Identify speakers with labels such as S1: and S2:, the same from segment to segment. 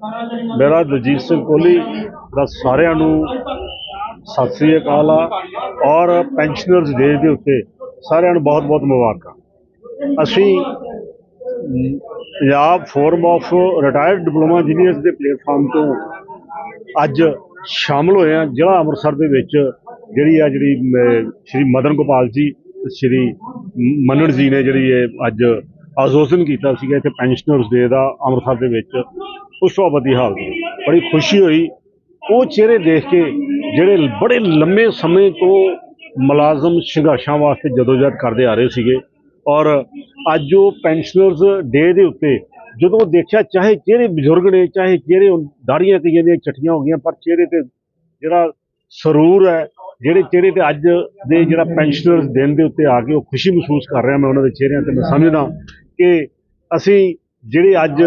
S1: ਮੇਰਾ ਦਲਜੀਤ ਸਿੰਘ ਕੋਹਲੀ ਦਾ ਸਾਰਿਆਂ ਨੂੰ ਸਤਿ ਸ੍ਰੀ ਅਕਾਲ ਆ ਔਰ ਪੈਨਸ਼ਨਰਸ ਡੇ ਦੇ ਉੱਤੇ ਸਾਰਿਆਂ ਨੂੰ ਬਹੁਤ-ਬਹੁਤ ਮੁਬਾਰਕਾਂ। ਅਸੀਂ Punjab forum of retired diploma engineers ਦੇ ਪਲੇਟਫਾਰਮ ਤੋਂ ਅੱਜ ਸ਼ਾਮਲ ਹੋਏ ਹਾਂ ਜ਼ਿਲ੍ਹਾ ਅੰਮ੍ਰਿਤਸਰ ਦੇ ਵਿੱਚ, ਜਿਹੜੀ ਆ ਜਿਹੜੀ ਸ਼੍ਰੀ ਮਦਨ ਗੋਪਾਲ ਜੀ ਤੇ ਸ਼੍ਰੀ ਮ- ਮੰਨਣ ਜੀ ਨੇ ਜਿਹੜੀ ਇਹ ਅੱਜ ਆਯੋਜਨ ਕੀਤਾ ਸੀਗਾ ਇੱਥੇ ਪੈਨਸ਼ਨਰਸ ਡੇ ਦਾ ਅੰਮ੍ਰਿਤਸਰ ਦੇ ਵਿੱਚ। ਪੁਸ਼ਪਾਵਤੀ ਹਾਲ ਦੇ ਵਿੱਚ। ਬੜੀ ਖੁਸ਼ੀ ਹੋਈ। ਉਹ ਚਿਹਰੇ ਦੇਖ ਕੇ ਜਿਹੜੇ ਬੜੇ ਲੰਮੇ ਸਮੇਂ ਤੋਂ ਮੁਲਾਜ਼ਮ ਸੰਘਰਸ਼ਾਂ ਵਾਸਤੇ ਜਦੋਜਹਿਦ ਕਰਦੇ ਆ ਰਹੇ ਸੀਗੇ ਔਰ ਅੱਜ ਉਹ ਪੈਨਸ਼ਨਰਸ ਡੇ ਦੇ ਉੱਤੇ ਜਦੋਂ ਦੇਖਿਆ ਚਾਹੇ ਚਿਹਰੇ ਬਜ਼ੁਰਗ ਨੇ, ਚਾਹੇ ਚਿਹਰੇ ਦਾੜੀਆਂ ਕਈਆਂ ਦੀਆਂ ਚੱਟੀਆਂ ਹੋ ਗਈਆਂ, ਪਰ ਚਿਹਰੇ ਤੇ ਜਿਹੜਾ ਸਰੂਰ ਹੈ, ਜਿਹੜੇ ਚਿਹਰੇ ਤੇ ਅੱਜ ਦੇ ਜਿਹੜਾ ਪੈਨਸ਼ਨਰਸ ਦਿਨ ਦੇ ਉੱਤੇ ਆ ਕੇ ਉਹ ਖੁਸ਼ੀ ਮਹਿਸੂਸ ਕਰ ਰਿਹਾ ਮੈਂ ਉਹਨਾਂ ਦੇ ਚਿਹਰਿਆਂ ਤੇ ਮੈਂ ਸਮਝਦਾ ਕਿ ਅਸੀਂ ਜਿਹੜੇ ਅੱਜ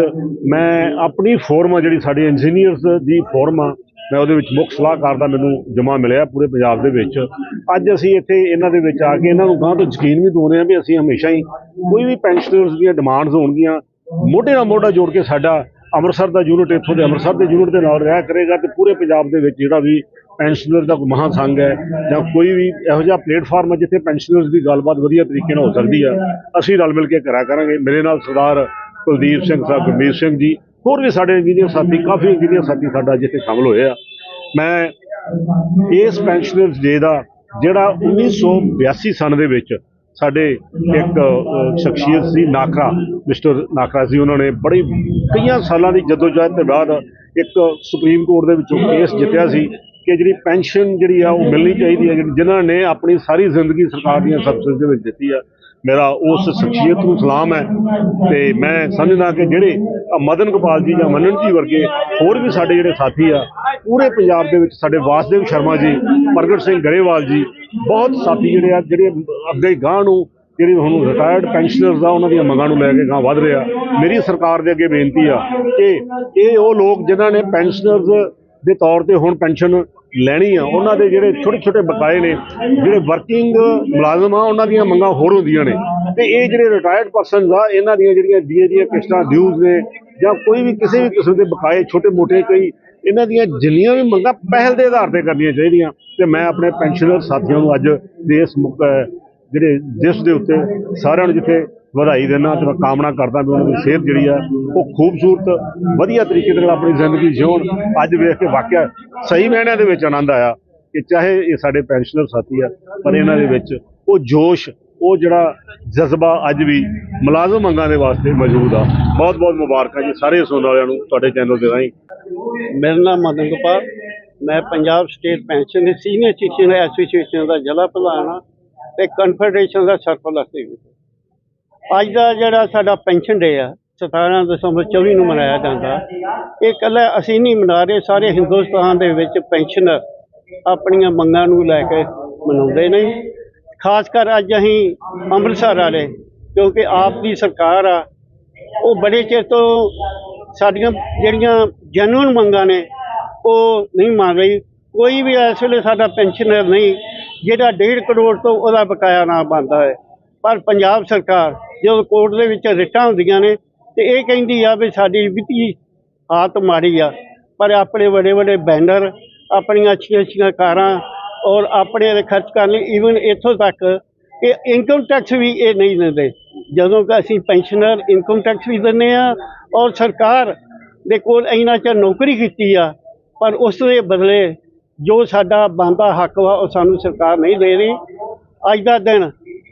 S1: ਮੈਂ ਆਪਣੀ ਫੋਰਮ ਆ, ਜਿਹੜੀ ਸਾਡੇ ਇੰਜੀਨੀਅਰਸ ਦੀ ਫੋਰਮ ਆ, ਮੈਂ ਉਹਦੇ ਵਿੱਚ ਮੁੱਖ ਸਲਾਹਕਾਰ ਦਾ ਮੈਨੂੰ ਜਮਾ ਮਿਲਿਆ ਪੂਰੇ ਪੰਜਾਬ ਦੇ ਵਿੱਚ। ਅੱਜ ਅਸੀਂ ਇੱਥੇ ਇਹਨਾਂ ਦੇ ਵਿੱਚ ਆ ਕੇ ਇਹਨਾਂ ਨੂੰ ਗਾਂ ਤੋਂ ਯਕੀਨ ਵੀ ਦਵਾਉਂਦੇ ਆ ਵੀ ਅਸੀਂ ਹਮੇਸ਼ਾ ਹੀ ਕੋਈ ਵੀ ਪੈਨਸ਼ਨਰਸ ਦੀਆਂ ਡਿਮਾਂਡਸ ਹੋਣਗੀਆਂ, ਮੋਢੇ ਨਾਲ ਮੋਢਾ ਜੋੜ ਕੇ ਸਾਡਾ ਅੰਮ੍ਰਿਤਸਰ ਦਾ ਯੂਨਿਟ ਇੱਥੋਂ ਦੇ ਅੰਮ੍ਰਿਤਸਰ ਦੇ ਯੂਨਿਟ ਦੇ ਨਾਲ ਰਿਹਾ ਕਰੇਗਾ ਤੇ ਪੂਰੇ ਪੰਜਾਬ ਦੇ ਵਿੱਚ ਜਿਹੜਾ ਵੀ ਪੈਨਸ਼ਨਰ ਦਾ ਕੋਈ ਮਹਾਂ ਸੰਘ ਹੈ ਜਾਂ ਕੋਈ ਵੀ ਇਹੋ ਜਿਹਾ ਪਲੇਟਫਾਰਮ ਹੈ ਜਿੱਥੇ ਪੈਨਸ਼ਨਰਸ ਦੀ ਗੱਲਬਾਤ ਵਧੀਆ ਤਰੀਕੇ ਨਾਲ ਹੋ ਸਕਦੀ ਆ, ਅਸੀਂ ਰਲ ਮਿਲ ਕੇ ਕਰਿਆ ਕਰਾਂਗੇ। ਮੇਰੇ ਨਾਲ ਸਰਦਾਰ ਕੁਲਦੀਪ ਸਿੰਘ ਸਾਹਿਬ ਗੁਰਮੀਤ ਸਿੰਘ ਜੀ, ਹੋਰ ਵੀ ਸਾਡੇ ਇੰਜੀਨੀਅਰ ਸਾਥੀ, ਕਾਫੀ ਇੰਜੀਨੀਅਰ ਸਾਥੀ ਸਾਡਾ ਜਿੱਥੇ ਸ਼ਾਮਲ ਹੋਏ ਆ। ਮੈਂ ਇਸ ਪੈਨਸ਼ਨਰਸ ਡੇ ਦਾ ਜਿਹੜਾ 1982 ਸਨ ਦੇ ਵਿੱਚ ਸਾਡੇ ਇੱਕ ਸ਼ਖਸੀਅਤ ਸੀ ਨਾਖਰਾ, ਮਿਸਟਰ ਨਾਖਰਾ ਸੀ। ਉਹਨਾਂ ਨੇ ਬੜੀ ਕਈਆਂ ਸਾਲਾਂ ਦੀ ਜਦੋਜਹਿਦ ਤੋਂ ਬਾਅਦ ਇੱਕ ਸੁਪਰੀਮ ਕੋਰਟ ਦੇ ਵਿੱਚੋਂ ਕੇਸ ਜਿੱਤਿਆ ਸੀ ਕਿ ਜਿਹੜੀ ਪੈਨਸ਼ਨ ਜਿਹੜੀ ਆ ਉਹ ਮਿਲਣੀ ਚਾਹੀਦੀ ਹੈ, ਜਿਹੜੀ- ਜਿਨ੍ਹਾਂ ਨੇ ਆਪਣੀ ਸਾਰੀ ਜ਼ਿੰਦਗੀ ਸਰਕਾਰ ਦੀਆਂ ਸਬਸਿਡੀ ਦੇ ਵਿੱਚ ਦਿੱਤੀ ਆ। ਮੇਰਾ ਉਸ ਸ਼ਖਸੀਅਤ ਨੂੰ ਸਲਾਮ ਹੈ ਤੇ ਮੈਂ ਸਮਝਦਾ ਕਿ ਜਿਹੜੇ ਮਦਨ ਗੋਪਾਲ ਜੀ ਜਾਂ ਮਨਨ ਜੀ ਵਰਗੇ ਹੋਰ ਵੀ ਸਾਡੇ ਜਿਹੜੇ ਸਾਥੀ ਆ, ਪੂਰੇ ਪੰਜਾਬ ਦੇ ਵਿੱਚ ਸਾਡੇ ਵਾਸਦੇਵ ਸ਼ਰਮਾ ਜੀ ਪ੍ਰਗਟ ਸਿੰਘ ਗਰੇਵਾਲ ਜੀ, ਬਹੁਤ ਸਾਥੀ ਜਿਹੜੇ ਆ, ਜਿਹੜੇ ਅੱਗੇ ਗਾਂ ਨੂੰ, ਜਿਹੜੀ ਹੁਣ ਰਿਟਾਇਰਡ ਪੈਨਸ਼ਨਰਸ ਆ, ਉਹਨਾਂ ਦੀਆਂ ਮੰਗਾਂ ਨੂੰ ਲੈ ਕੇ ਗਾਂ ਵਧ ਰਿਹਾ ਮੇਰੀ ਸਰਕਾਰ ਦੇ ਅੱਗੇ ਬੇਨਤੀ ਆ ਕਿ ਇਹ ਉਹ ਲੋਕ ਜਿਨ੍ਹਾਂ ਨੇ ਪੈਨਸ਼ਨਰਸ ਦੇ ਤੌਰ ਤੇ ਹੁਣ ਪੈਨਸ਼ਨ ਲੈਣੀ ਆ, ਉਹਨਾਂ ਦੇ ਜਿਹੜੇ ਛੋਟੇ ਛੋਟੇ ਬਕਾਏ ਨੇ, ਜਿਹੜੇ ਵਰਕਿੰਗ ਮੁਲਾਜ਼ਮ ਆ, ਉਹਨਾਂ ਦੀਆਂ ਮੰਗਾਂ ਹੋਰ ਹੁੰਦੀਆਂ ਨੇ। ਤੇ ਇਹ ਜਿਹੜੇ ਰਿਟਾਇਰਡ ਪਰਸਨਸ ਆ, ਇਹਨਾਂ ਦੀਆਂ ਜਿਹੜੀਆਂ ਡੀਏ ਦੀਆਂ ਕਿਸ਼ਤਾਂ ਡਿਊਜ਼ ਨੇ, ਜਾਂ ਕੋਈ ਵੀ ਕਿਸੇ ਵੀ ਕਿਸਮ ਦੇ ਬਕਾਏ ਛੋਟੇ ਮੋਟੇ ਕੋਈ ਇਹਨਾਂ ਦੀਆਂ ਜਿੰਨੀਆਂ ਵੀ ਮੰਗਾਂ ਪਹਿਲ ਦੇ ਆਧਾਰ ਤੇ ਕਰਨੀਆਂ ਚਾਹੀਦੀਆਂ। ਤੇ ਮੈਂ ਆਪਣੇ ਪੈਨਸ਼ਨਰ ਸਾਥੀਆਂ ਨੂੰ ਅੱਜ ਦੇਸ਼ ਇਸ ਜਿਹੜੇ ਜਿਸ ਦੇ ਉੱਤੇ ਸਾਰਿਆਂ ਨੂੰ ਜਿੱਥੇ ਵਧਾਈ ਦੇਣਾ ਤੇ ਮੈਂ ਕਾਮਨਾ ਕਰਦਾ ਵੀ ਉਹਨਾਂ ਦੀ ਸਿਹਤ ਜਿਹੜੀ ਆ, ਉਹ ਖੂਬਸੂਰਤ, ਵਧੀਆ ਤਰੀਕੇ ਦੇ ਨਾਲ ਆਪਣੀ ਜ਼ਿੰਦਗੀ ਜਿਉਣ। ਅੱਜ ਵੇਖ ਕੇ ਵਾਕਿਆ ਸਹੀ ਮਹਿਣਿਆਂ ਦੇ ਵਿੱਚ ਆਨੰਦ ਆਇਆ ਕਿ ਚਾਹੇ ਇਹ ਸਾਡੇ ਪੈਨਸ਼ਨਰ ਸਾਥੀ ਆ, ਪਰ ਇਹਨਾਂ ਦੇ ਵਿੱਚ ਉਹ ਜੋਸ਼ ਉਹ ਜਿਹੜਾ ਜਜ਼ਬਾ ਅੱਜ ਵੀ ਮੁਲਾਜ਼ਮ ਮੰਗਾਂ ਦੇ ਵਾਸਤੇ ਮੌਜੂਦ ਆ। ਬਹੁਤ ਬਹੁਤ ਮੁਬਾਰਕਾਂ ਜੀ ਸਾਰੇ ਸੁਣਨ ਵਾਲਿਆਂ ਨੂੰ ਤੁਹਾਡੇ ਚੈਨਲ ਦੇ ਰਾਹੀਂ।
S2: ਮੇਰਾ ਨਾਮ ਮਦਨ ਗੋਪਾਲ। ਮੈਂ Punjab state pension senior citizen association ਦਾ ਜ਼ਿਲ੍ਹਾ ਪ੍ਰਧਾਨ ਹਾਂ ਤੇ ਕਨਫੈਡਰੇਸ਼ਨ ਦਾ ਸਰਪ੍ਰਸਤ ਹਾਂ। ਅੱਜ ਦਾ ਜਿਹੜਾ ਸਾਡਾ ਪੈਨਸ਼ਨ ਡੇ ਆ 17 ਦਸੰਬਰ 24 ਨੂੰ ਮਨਾਇਆ ਜਾਂਦਾ। ਇਹ ਇਕੱਲਾ ਅਸੀਂ ਨਹੀਂ ਮਨਾ ਰਹੇ, ਸਾਰੇ ਹਿੰਦੁਸਤਾਨ ਦੇ ਵਿੱਚ ਪੈਨਸ਼ਨਰ ਆਪਣੀਆਂ ਮੰਗਾਂ ਨੂੰ ਲੈ ਕੇ ਮਨਾਉਂਦੇ ਨੇ। ਖਾਸ ਕਰ ਅੱਜ ਅਸੀਂ ਅੰਮ੍ਰਿਤਸਰ ਵਾਲੇ, ਕਿਉਂਕਿ ਆਪ ਦੀ ਸਰਕਾਰ ਆ, ਉਹ ਬੜੇ ਚਿਰ ਤੋਂ ਸਾਡੀਆਂ ਜਿਹੜੀਆਂ ਜੈਨੂਇਨ ਮੰਗਾਂ ਨੇ, ਉਹ ਨਹੀਂ ਮੰਨ ਰਹੀ। ਕੋਈ ਵੀ ਇਸ ਵੇਲੇ ਸਾਡਾ ਪੈਨਸ਼ਨਰ ਨਹੀਂ, ਜਿਹੜਾ 1.5 ਕਰੋੜ ਤੋਂ ਉਹਦਾ ਬਕਾਇਆ ਨਾ ਬਣਦਾ ਹੈ ਪਰ ਪੰਜਾਬ ਸਰਕਾਰ, ਜਦੋਂ ਕੋਰਟ ਦੇ ਵਿੱਚ ਰਿਟਾਂ ਹੁੰਦੀਆਂ ਨੇ, ਤੇ ਇਹ ਕਹਿੰਦੀ ਆ ਵੀ ਸਾਡੀ ਵਿੱਤੀ ਹਾਲਤ ਮਾੜੀ ਆ, ਪਰ ਆਪਣੇ ਵੱਡੇ ਵੱਡੇ ਬੈਨਰ, ਆਪਣੀਆਂ ਅੱਛੀਆਂ ਅੱਛੀਆਂ ਕਾਰਾਂ ਔਰ ਆਪਣੇ ਦੇ ਖਰਚ ਕਰਨ ਲਈ ਈਵਨ ਇੱਥੋਂ ਤੱਕ ਕਿ ਇਨਕਮ ਟੈਕਸ ਵੀ ਇਹ ਨਹੀਂ ਦਿੰਦੇ। ਜਦੋਂ ਕਿ ਅਸੀਂ ਪੈਨਸ਼ਨਰ ਇਨਕਮ ਟੈਕਸ ਵੀ ਦਿੰਦੇ ਆ ਔਰ ਸਰਕਾਰ ਦੇ ਕੋਲ ਇੰਨਾ ਚਿਰ ਨੌਕਰੀ ਕੀਤੀ ਆ, ਪਰ ਉਸ ਦੇ ਬਦਲੇ ਜੋ ਸਾਡਾ ਬਣਦਾ ਹੱਕ ਵਾ ਉਹ ਸਾਨੂੰ ਸਰਕਾਰ ਨਹੀਂ ਦੇ ਰਹੀ। ਅੱਜ ਦਾ ਦਿਨ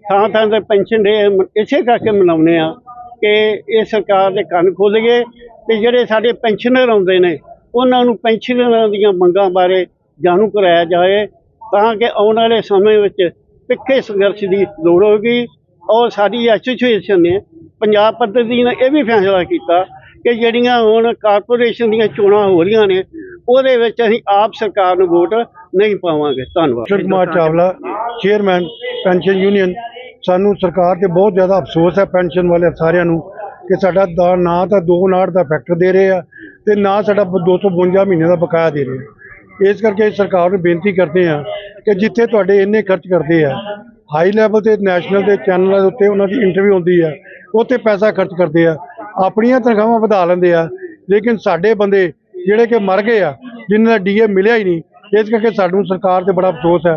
S2: ਥਾਂ ਥਾਂ ਤੇ ਪੈਨਸ਼ਨ ਡੇ ਇਸੇ ਕਰਕੇ ਮਨਾਉਂਦੇ ਆ ਕਿ ਇਹ ਸਰਕਾਰ ਦੇ ਕੰਨ ਖੁੱਲ੍ਹ ਗਏ ਤੇ ਜਿਹੜੇ ਸਾਡੇ ਪੈਨਸ਼ਨਰ ਆਉਂਦੇ ਨੇ, ਉਹਨਾਂ ਨੂੰ ਪੈਨਸ਼ਨਰਾਂ ਦੀਆਂ ਮੰਗਾਂ ਬਾਰੇ ਜਾਣੂ ਕਰਾਇਆ ਜਾਏ ਤਾਂ ਕਿ ਆਉਣ ਵਾਲੇ ਸਮੇਂ ਵਿੱਚ ਤਿੱਖੇ ਸੰਘਰਸ਼ ਦੀ ਲੋੜ ਹੋਵੇਗੀ। ਔਰ ਸਾਡੀ ਐਸੋਸੀਏਸ਼ਨ ਨੇ ਪੰਜਾਬ ਪੱਧਰ ਦੀ ਨੇ ਇਹ ਵੀ ਫੈਸਲਾ ਕੀਤਾ ਕਿ ਜਿਹੜੀਆਂ ਹੁਣ ਕਾਰਪੋਰੇਸ਼ਨ ਦੀਆਂ ਚੋਣਾਂ ਹੋ ਰਹੀਆਂ ਨੇ, ਉਹਦੇ ਵਿੱਚ ਅਸੀਂ ਆਪ ਸਰਕਾਰ ਨੂੰ ਵੋਟ ਨਹੀਂ ਪਾਵਾਂਗੇ। ਧੰਨਵਾਦ।
S3: Kishore Kumar Chawla chairman pension union ਸਾਨੂੰ ਸਰਕਾਰ ਤੇ ਬਹੁਤ ਜ਼ਿਆਦਾ ਅਫਸੋਸ ਹੈ ਪੈਨਸ਼ਨ ਵਾਲੇ ਸਾਰਿਆਂ ਨੂੰ ਕਿ ਸਾਡਾ ਦਾ ਨਾ ਤਾਂ 2.9 ਦਾ ਫੈਕਟਰ ਦੇ ਰਹੇ ਆ ਤੇ ਨਾ ਸਾਡਾ 252 ਮਹੀਨੇ ਦਾ ਬਕਾਇਆ ਦੇ ਰਹੇ ਇਸ ਕਰਕੇ ਸਰਕਾਰ ਨੂੰ ਬੇਨਤੀ ਕਰਦੇ ਆ ਕਿ ਜਿੱਥੇ ਤੁਹਾਡੇ ਇੰਨੇ ਖਰਚ ਕਰਦੇ ਆ ਹਾਈ ਲੈਵਲ ਤੇ ਨੈਸ਼ਨਲ ਦੇ ਚੈਨਲਾਂ ਦੇ ਉੱਤੇ ਉਹਨਾਂ ਦੀ ਇੰਟਰਵਿਊ ਹੁੰਦੀ ਆ, ਉੱਥੇ ਪੈਸਾ ਖਰਚ ਕਰਦੇ ਆ, ਆਪਣੀਆਂ ਤਨਖਾਹਾਂ ਵਧਾ ਲੈਂਦੇ ਆ, ਲੇਕਿਨ ਸਾਡੇ ਬੰਦੇ ਜਿਹੜੇ ਕਿ ਮਰ ਗਏ ਆ, ਜਿਨ੍ਹਾਂ ਦਾ ਡੀਏ ਮਿਲਿਆ ਹੀ ਨਹੀਂ, ਇਸ ਕਰਕੇ ਸਾਨੂੰ ਸਰਕਾਰ ਤੇ ਬੜਾ ਅਫਸੋਸ ਹੈ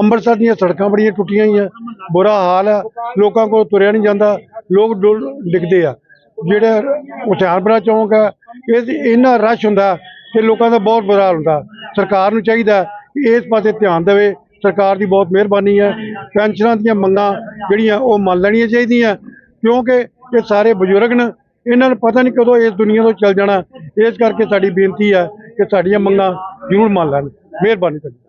S3: ਅੰਮ੍ਰਿਤਸਰ ਦੀਆਂ ਸੜਕਾਂ ਬੜੀਆਂ ਟੁੱਟੀਆਂ ਹੋਈਆਂ, ਬੁਰਾ ਹਾਲ ਆ, ਲੋਕਾਂ ਕੋਲ ਤੁਰਿਆ ਨਹੀਂ ਜਾਂਦਾ, ਲੋਕ ਡੁੱਲ ਡਿੱਗਦੇ ਆ। ਜਿਹੜਾ ਹੁਸ਼ਿਆਰਪੁਰਾ ਚੌਂਕ ਆ ਇਹ ਇੰਨਾ ਰਸ਼ ਹੁੰਦਾ ਕਿ ਲੋਕਾਂ ਦਾ ਬਹੁਤ ਬੁਰਾ ਹਾਲ ਹੁੰਦਾ। ਸਰਕਾਰ ਨੂੰ ਚਾਹੀਦਾ ਇਸ ਪਾਸੇ ਧਿਆਨ ਦੇਵੇ। ਸਰਕਾਰ ਦੀ ਬਹੁਤ ਮਿਹਰਬਾਨੀ ਹੈ। ਪੈਨਸ਼ਨਾਂ ਦੀਆਂ ਮੰਗਾਂ ਜਿਹੜੀਆਂ ਉਹ ਮੰਨ ਲੈਣੀਆਂ ਚਾਹੀਦੀਆਂ। ਕਿਉਂਕਿ ਇਹ ਸਾਰੇ ਬਜ਼ੁਰਗ ਨੇ, ਇਹਨਾਂ ਨੂੰ ਪਤਾ ਨਹੀਂ ਕਦੋਂ ਇਸ ਦੁਨੀਆ ਤੋਂ ਚਲ ਜਾਣਾ। ਇਸ ਕਰਕੇ ਸਾਡੀ ਬੇਨਤੀ ਹੈ ਕਿ ਸਾਡੀਆਂ ਮੰਗਾਂ ਜ਼ਰੂਰ ਮੰਨ ਲੈਣ। ਮਿਹਰਬਾਨੀ ਤੁਹਾਡੀ।